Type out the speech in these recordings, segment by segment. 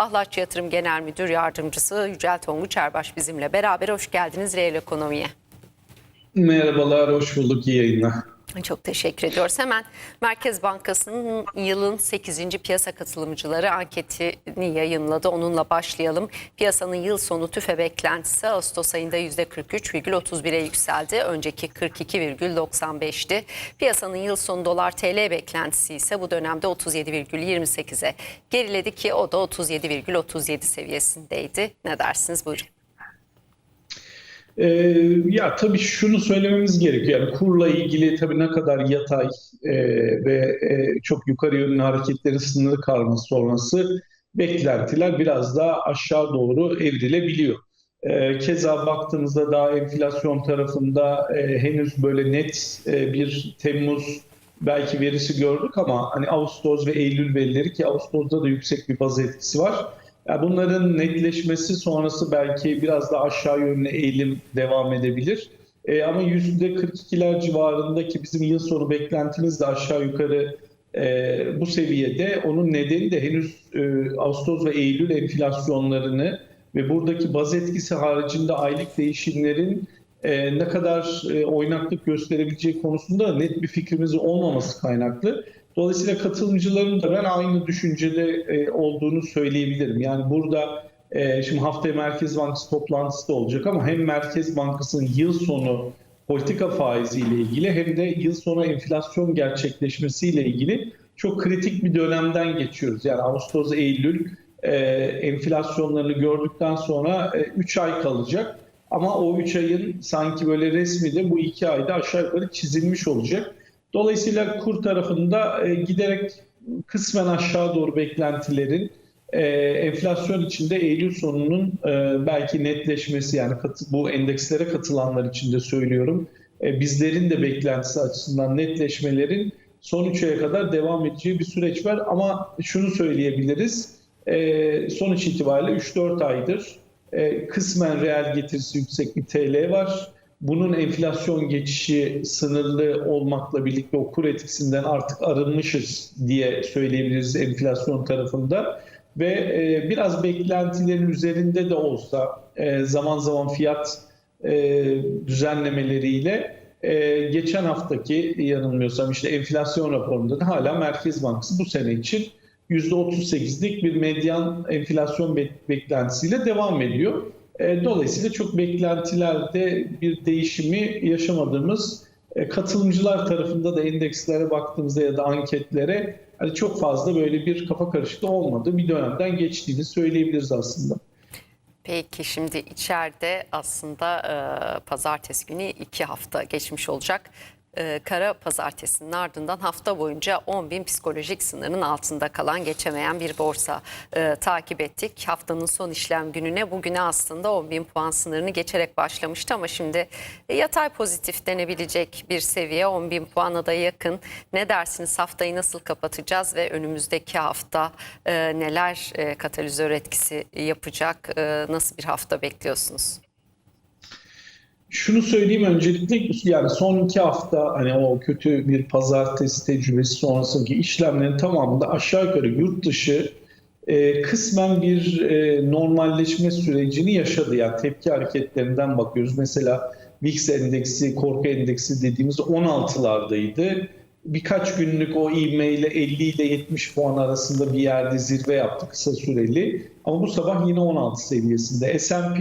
Ahlaç Yatırım Genel Müdür Yardımcısı Yücel Tonguç Erbaş bizimle beraber. Hoş geldiniz Reel Ekonomi'ye. Merhabalar, hoş bulduk. İyi yayınlar. Çok teşekkür ediyoruz. Hemen Merkez Bankası'nın yılın 8. piyasa katılımcıları anketini yayınladı. Onunla başlayalım. Piyasanın yıl sonu tüfe beklentisi Ağustos ayında %43,31'e yükseldi. Önceki 42,95'ti. Piyasanın yıl sonu dolar TL beklentisi ise bu dönemde 37,28'e geriledi ki o da 37,37 seviyesindeydi. Ne dersiniz? Buyurun. Ee, ya tabii şunu söylememiz gerekiyor. Yani kurla ilgili tabii ne kadar yatay e, ve e, çok yukarı yönlü hareketlerin sınırı kalması sonrası beklentiler biraz daha aşağı doğru evrilebiliyor. E, keza baktığımızda daha enflasyon tarafında e, henüz böyle net e, bir Temmuz belki verisi gördük ama hani Ağustos ve Eylül verileri ki Ağustos'ta da yüksek bir baz etkisi var. Yani bunların netleşmesi sonrası belki biraz da aşağı yönlü eğilim devam edebilir. E, ama %42'ler civarındaki bizim yıl sonu beklentimiz de aşağı yukarı e, bu seviyede. Onun nedeni de henüz e, Ağustos ve Eylül enflasyonlarını ve buradaki baz etkisi haricinde aylık değişimlerin e, ne kadar e, oynaklık gösterebileceği konusunda net bir fikrimiz olmaması kaynaklı. Dolayısıyla katılımcıların da ben aynı düşüncede e, olduğunu söyleyebilirim. Yani burada e, şimdi haftaya Merkez Bankası toplantısı da olacak ama hem Merkez Bankası'nın yıl sonu politika faiziyle ilgili hem de yıl sonu enflasyon gerçekleşmesiyle ilgili çok kritik bir dönemden geçiyoruz. Yani Ağustos, Eylül e, enflasyonlarını gördükten sonra 3 ay kalacak. Ama o 3 ayın sanki böyle resmi de bu 2 ayda aşağı yukarı çizilmiş olacak. Dolayısıyla kur tarafında e, giderek kısmen aşağı doğru beklentilerin e, enflasyon içinde Eylül sonunun e, belki netleşmesi yani bu endekslere katılanlar için de söylüyorum. E, bizlerin de beklentisi açısından netleşmelerin son 3 aya kadar devam edeceği bir süreç var. Ama şunu söyleyebiliriz. E, sonuç itibariyle 3-4 aydır e, kısmen reel getirisi yüksek bir TL var bunun enflasyon geçişi sınırlı olmakla birlikte o kur etkisinden artık arınmışız diye söyleyebiliriz enflasyon tarafında. Ve e, biraz beklentilerin üzerinde de olsa e, zaman zaman fiyat e, düzenlemeleriyle e, geçen haftaki yanılmıyorsam işte enflasyon raporunda da hala Merkez Bankası bu sene için %38'lik bir medyan enflasyon beklentisiyle devam ediyor. E, dolayısıyla çok beklentilerde bir değişimi yaşamadığımız e, katılımcılar tarafında da endekslere baktığımızda ya da anketlere hani çok fazla böyle bir kafa karışıklığı olmadığı bir dönemden geçtiğini söyleyebiliriz aslında. Peki şimdi içeride aslında e, pazartesi günü iki hafta geçmiş olacak. E, kara pazartesinin ardından hafta boyunca 10 bin psikolojik sınırın altında kalan geçemeyen bir borsa e, takip ettik. Haftanın son işlem gününe bugüne aslında 10 bin puan sınırını geçerek başlamıştı ama şimdi e, yatay pozitif denebilecek bir seviye 10 bin puana da yakın. Ne dersiniz haftayı nasıl kapatacağız ve önümüzdeki hafta e, neler e, katalizör etkisi yapacak e, nasıl bir hafta bekliyorsunuz? Şunu söyleyeyim öncelikle yani son iki hafta hani o kötü bir pazartesi tecrübesi sonrasındaki işlemlerin tamamında aşağı yukarı yurt dışı e, kısmen bir e, normalleşme sürecini yaşadı. Yani tepki hareketlerinden bakıyoruz. Mesela VIX endeksi, korku endeksi dediğimiz 16'lardaydı. Birkaç günlük o ivmeyle 50 ile 70 puan arasında bir yerde zirve yaptı kısa süreli. Ama bu sabah yine 16 seviyesinde. S&P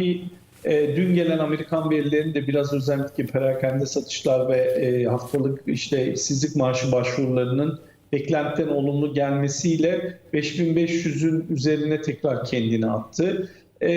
e, dün gelen Amerikan verilerini de biraz özellikle perakende satışlar ve e, haftalık işte işsizlik maaşı başvurularının beklentiden olumlu gelmesiyle 5500'ün üzerine tekrar kendini attı. E,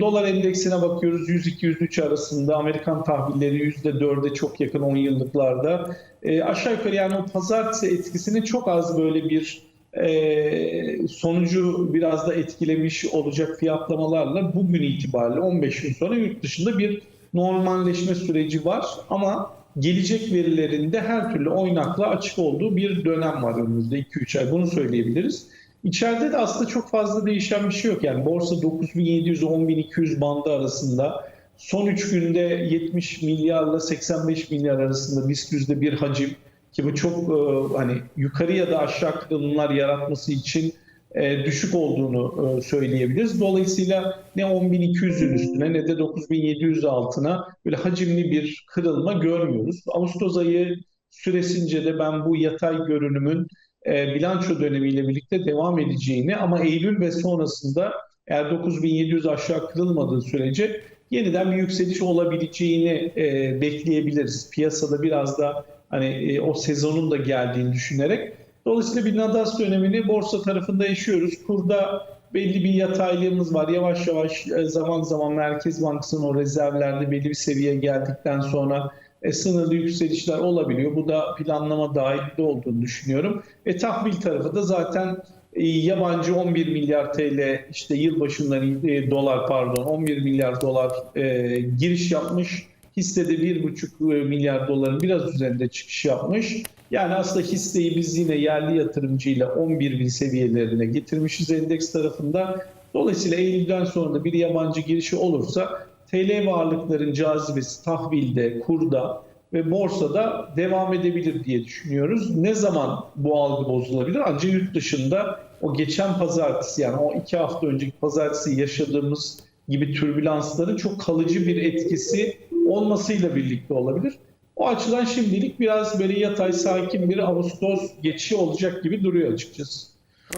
dolar endeksine bakıyoruz 100-203 arasında Amerikan tahvilleri %4'e çok yakın 10 yıllıklarda. E, aşağı yukarı yani o pazartesi etkisini çok az böyle bir e, sonucu biraz da etkilemiş olacak fiyatlamalarla bugün itibariyle 15 gün sonra yurt dışında bir normalleşme süreci var ama gelecek verilerinde her türlü oynakla açık olduğu bir dönem var önümüzde 2-3 ay bunu söyleyebiliriz. İçeride de aslında çok fazla değişen bir şey yok. Yani borsa 9700-10200 bandı arasında son 3 günde 70 milyarla 85 milyar arasında BIST bir hacim ki bu çok e, hani yukarı ya da aşağı kırılımlar yaratması için e, düşük olduğunu e, söyleyebiliriz. Dolayısıyla ne 10.200'ün üstüne ne de 9.700 altına böyle hacimli bir kırılma görmüyoruz. Ağustos ayı süresince de ben bu yatay görünümün e, bilanço dönemiyle birlikte devam edeceğini ama Eylül ve sonrasında eğer 9700 aşağı kırılmadığı sürece yeniden bir yükseliş olabileceğini bekleyebiliriz. Piyasada biraz da hani e, o sezonun da geldiğini düşünerek. Dolayısıyla bir nadas dönemini borsa tarafında yaşıyoruz. Kurda belli bir yataylığımız var. Yavaş yavaş e, zaman zaman Merkez Bankası'nın o rezervlerde belli bir seviyeye geldikten sonra e, sınırlı yükselişler olabiliyor. Bu da planlama dahilinde olduğunu düşünüyorum. E, tahvil tarafı da zaten e, yabancı 11 milyar TL işte yılbaşından e, dolar pardon 11 milyar dolar e, giriş yapmış. Hissede 1,5 milyar doların biraz üzerinde çıkış yapmış. Yani aslında hisseyi biz yine yerli yatırımcıyla 11 bin seviyelerine getirmişiz endeks tarafında. Dolayısıyla Eylül'den sonra da bir yabancı girişi olursa TL varlıkların cazibesi tahvilde, kurda ve borsada devam edebilir diye düşünüyoruz. Ne zaman bu algı bozulabilir? Ancak yurt dışında o geçen pazartesi yani o iki hafta önceki pazartesi yaşadığımız gibi türbülansların çok kalıcı bir etkisi olmasıyla birlikte olabilir. O açıdan şimdilik biraz böyle yatay sakin bir Ağustos geçişi olacak gibi duruyor açıkçası.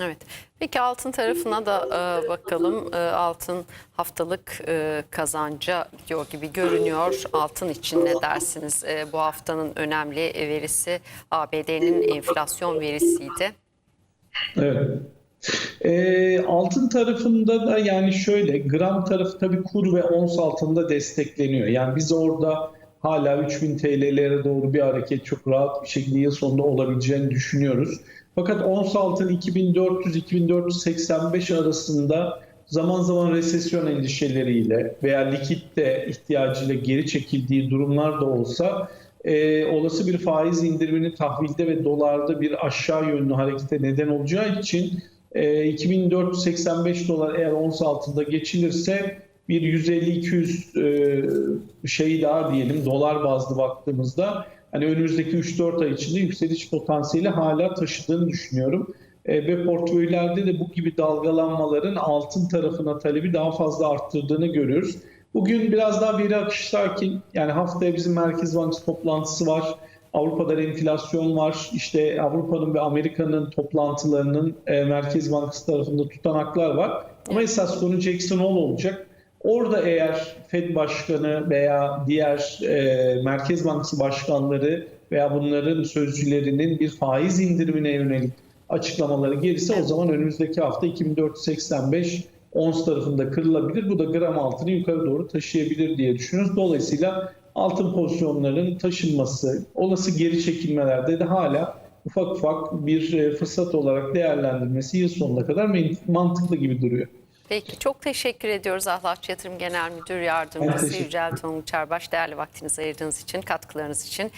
Evet. Peki altın tarafına da e, bakalım. E, altın haftalık e, kazanca gidiyor gibi görünüyor. Altın için ne dersiniz? E, bu haftanın önemli verisi ABD'nin enflasyon verisiydi. Evet. Ee, altın tarafında da yani şöyle gram tarafı tabii kur ve ons altında destekleniyor. Yani biz orada hala 3000 TL'lere doğru bir hareket çok rahat bir şekilde yıl sonunda olabileceğini düşünüyoruz. Fakat ons altın 2400-2485 arasında zaman zaman resesyon endişeleriyle veya likitte ihtiyacıyla geri çekildiği durumlar da olsa e, olası bir faiz indirimini tahvilde ve dolarda bir aşağı yönlü harekete neden olacağı için e, 2485 dolar eğer ons altında geçilirse bir 150-200 e, şey daha diyelim dolar bazlı baktığımızda hani önümüzdeki 3-4 ay içinde yükseliş potansiyeli hala taşıdığını düşünüyorum. E, ve portföylerde de bu gibi dalgalanmaların altın tarafına talebi daha fazla arttırdığını görüyoruz. Bugün biraz daha veri akışı sakin. Yani haftaya bizim Merkez Bankası toplantısı var. Avrupa'da enflasyon var. İşte Avrupa'nın ve Amerika'nın toplantılarının e, Merkez Bankası tarafında tutanaklar var. Ama esas konu Jackson Hole olacak. Orada eğer Fed Başkanı veya diğer e, Merkez Bankası başkanları veya bunların sözcülerinin bir faiz indirimine yönelik açıklamaları gelirse o zaman önümüzdeki hafta 2485 ons tarafında kırılabilir. Bu da gram altını yukarı doğru taşıyabilir diye düşünüyoruz. Dolayısıyla altın pozisyonlarının taşınması, olası geri çekilmelerde de hala ufak ufak bir e, fırsat olarak değerlendirmesi yıl sonuna kadar mantıklı gibi duruyor. Peki çok teşekkür ediyoruz Ahlaç Yatırım Genel Müdür Yardımcısı Yücel Tonguç Çarbaş. Değerli vaktinizi ayırdığınız için, katkılarınız için.